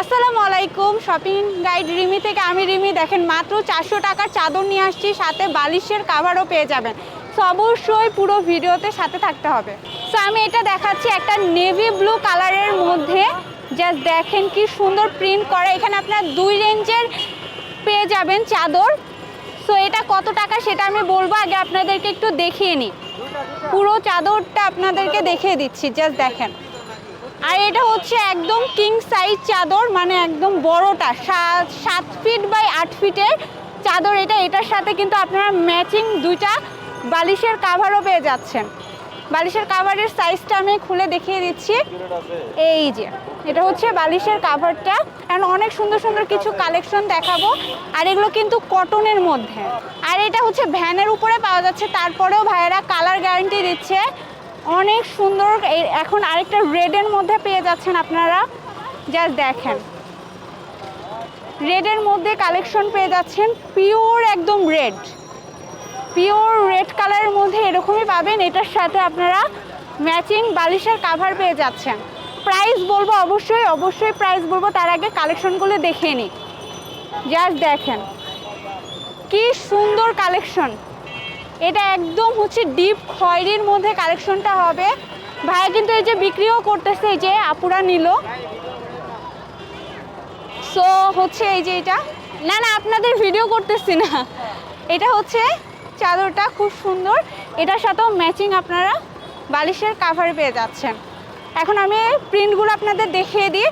আসসালামু আলাইকুম। Shopping guide Rimi থেকে আমি রিমি। দেখেন মাত্র চারশো টাকার চাদর নিয়ে আসছি, সাথে বালিশের কাভারও পেয়ে যাবেন। সো অবশ্যই পুরো ভিডিওতে সাথে থাকতে হবে। সো আমি এটা দেখাচ্ছি একটা নেভি ব্লু কালারের মধ্যে। জাস্ট দেখেন কি সুন্দর প্রিন্ট করা। এখানে আপনার দুই রেঞ্জের পেয়ে যাবেন চাদর। সো এটা কত টাকা সেটা আমি বলব। আগে আপনাদেরকে একটু দেখিয়ে নিই। পুরো চাদরটা আপনাদেরকে দেখিয়ে দিচ্ছি। জাস্ট দেখেন। আর এটা হচ্ছে একদম কিং সাইজ চাদর মানে একদম বড়টা, সাত সাত ফিট বাই আট ফিটের চাদর এটা। এটার সাথে কিন্তু আপনারা ম্যাচিং দুইটা বালিশের কাভারও পেয়ে যাচ্ছেন। বালিশের কাভারের সাইজটা আমি খুলে দেখিয়ে দিচ্ছি। এই যে, এটা হচ্ছে বালিশের কাভারটা এখন অনেক সুন্দর সুন্দর কিছু কালেকশন দেখাবো। আর এগুলো কিন্তু কটনের মধ্যে। আর এটা হচ্ছে ভ্যানের উপরে পাওয়া যাচ্ছে। তারপরেও ভাইয়েরা কালার গ্যারান্টি দিচ্ছে। অনেক সুন্দর। এখন আরেকটা রেডের মধ্যে পেয়ে যাচ্ছেন আপনারা। জাস্ট দেখেন। রেডের মধ্যে কালেকশন পেয়ে যাচ্ছেন। পিওর একদম রেড পিওর রেড কালারের মধ্যে এরকমই পাবেন। এটার সাথে আপনারা ম্যাচিং বালিশের কাভার পেয়ে যাচ্ছেন। প্রাইস বলব অবশ্যই অবশ্যই প্রাইস বলব। তার আগে কালেকশনগুলো দেখে নিই। জাস্ট দেখেন। কি সুন্দর কালেকশন এটা একদম হচ্ছে ডিপ খয়েরির মধ্যে কালেকশনটা হবে। ভাইয়া কিন্তু এই যে বিক্রিও করতেছে, এই যে আপুরা নিল। সো হচ্ছে এই যে এটা। না না, আপনাদের ভিডিও করতেছি না। এটা হচ্ছে চাদরটা খুব সুন্দর। এটার সাথেও ম্যাচিং আপনারা বালিশের কাভার পেয়ে যাচ্ছেন। এখন আমি প্রিন্টগুলো আপনাদের দেখিয়ে দিই।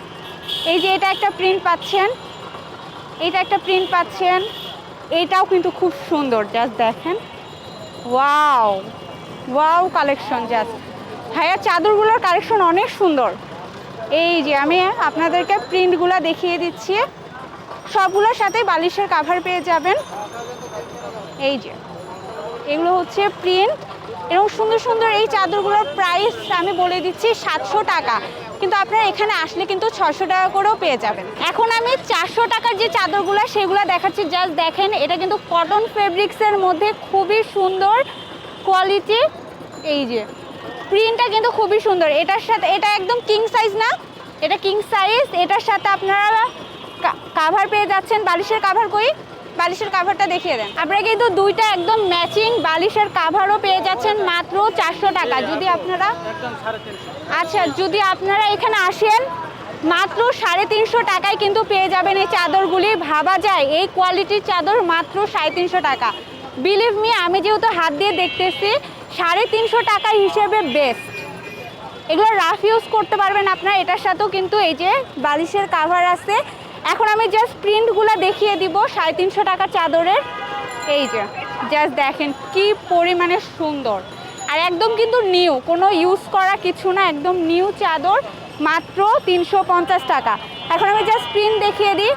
এই যে এটা একটা প্রিন্ট পাচ্ছেন। এটা একটা প্রিন্ট পাচ্ছেন। এটাও কিন্তু খুব সুন্দর জাস্ট দেখেন। ওয়াও ওয়াও কালেকশন জাস্ট ভাইয়া, চাদরগুলোর কালেকশন অনেক সুন্দর। এই যে আমি আপনাদেরকে প্রিন্টগুলো দেখিয়ে দিচ্ছি। সবগুলোর সাথে বালিশের কাভার পেয়ে যাবেন। এই যে। এগুলো হচ্ছে প্রিন্ট এরকম সুন্দর সুন্দর এই চাদরগুলোর প্রাইস আমি বলে দিচ্ছি সাতশো টাকা। কিন্তু আপনারা এখানে আসলে কিন্তু ছশো টাকা করেও পেয়ে যাবেন। এখন আমি চারশো টাকার যে চাদরগুলো, সেগুলো দেখাচ্ছি। জাস্ট দেখেন, এটা কিন্তু কটন ফেব্রিক্সের মধ্যে খুবই সুন্দর কোয়ালিটি এই যে প্রিন্টটা কিন্তু খুবই সুন্দর। এটার সাথে, এটা একদম কিং সাইজ না, এটা কিং সাইজ এটার সাথে আপনারা কাভার পেয়ে যাচ্ছেন, বালিশের কাভার কই বালিশের কাভারটা দেখিয়ে দেন। আপনারা কিন্তু দুইটা একদম ম্যাচিং বালিশের কাভারও পেয়ে যাচ্ছেন মাত্র চারশো টাকা। যদি আপনারা আচ্ছা যদি আপনারা এখানে আসেন মাত্র সাড়ে তিনশো টাকায় কিন্তু পেয়ে যাবেন এই চাদরগুলি। ভাবা যায় এই কোয়ালিটির চাদর মাত্র সাড়ে তিনশো টাকা। বিলিভ মি আমি যেহেতু হাত দিয়ে দেখতেছি সাড়ে তিনশো টাকা হিসেবে বেস্ট এগুলো রাফ ইউজ করতে পারবেন আপনারা এটার সাথেও কিন্তু এই যে বালিশের কাভার আছে এখন আমি জাস্ট প্রিন্টগুলো দেখিয়ে দিব, সাড়ে তিনশো টাকা চাদরের। এই যে জাস্ট দেখেন কি পরিমাণে সুন্দর। আর একদম কিন্তু নিউ কোনো ইউজ করা কিছু না, একদম নিউ চাদর, মাত্র তিনশো পঞ্চাশ টাকা। এখন আমি জাস্ট প্রিন্ট দেখিয়ে দিই।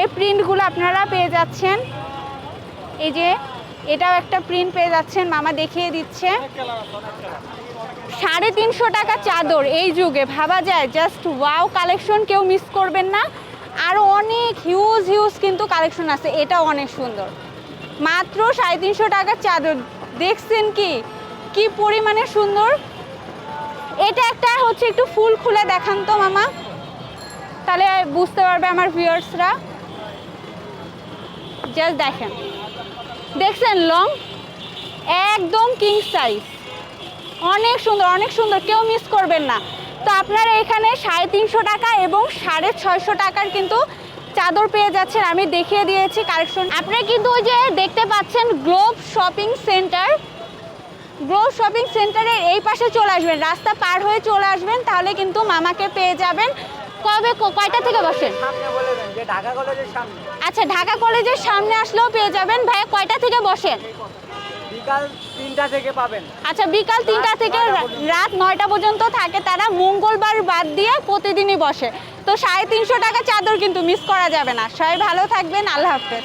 এই প্রিন্টগুলো আপনারা পেয়ে যাচ্ছেন। এই যে, এটাও একটা প্রিন্ট পেয়ে যাচ্ছেন, মামা দেখিয়ে দিচ্ছে। সাড়ে তিনশো টাকা চাদর এই যুগে, ভাবা যায় জাস্ট ওয়াও কালেকশন কেউ মিস করবেন না। আরও অনেক হিউজ হিউজ কিন্তু কালেকশন আছে। এটা অনেক সুন্দর। মাত্র সাড়ে তিনশো টাকার চাদর। দেখছেন কি? কি পরিমাণে সুন্দর। এটা একটা হচ্ছে একটু ফুল খুলে দেখান তো মামা। তাহলে বুঝতে পারবে আমার ভিউয়ার্সরা জাস্ট দেখেন। দেখছেন লং একদম কিং সাইজ অনেক সুন্দর অনেক সুন্দর। কেউ মিস করবেন না। তো আপনারা এখানে সাড়ে তিনশো টাকা এবং সাড়ে ছয়শো টাকার কিন্তু চাদর পেয়ে যাচ্ছেন। আমি দেখিয়ে দিয়েছি কালেকশন। আপনারা কিন্তু ওই যে দেখতে পাচ্ছেন Globe shopping centre. Globe shopping সেন্টারের এই পাশে চলে আসবেন। রাস্তা পার হয়ে চলে আসবেন তাহলে কিন্তু মামাকে পেয়ে যাবেন। কবে কয়টা থেকে বসেন? আচ্ছা ঢাকা কলেজের সামনে আসলেও পেয়ে যাবেন। ভাইয়া কয়টা থেকে বসেন? বিকাল তিনটা থেকে পাবেন। আচ্ছা বিকাল তিনটা থেকে রাত নয়টা পর্যন্ত থাকে তারা মঙ্গলবার বাদ দিয়ে প্রতিদিনই বসে। তো সাড়ে তিনশো টাকা চাদর কিন্তু মিস করা যাবে না। সবাই ভালো থাকবেন আল্লাহ হাফেজ।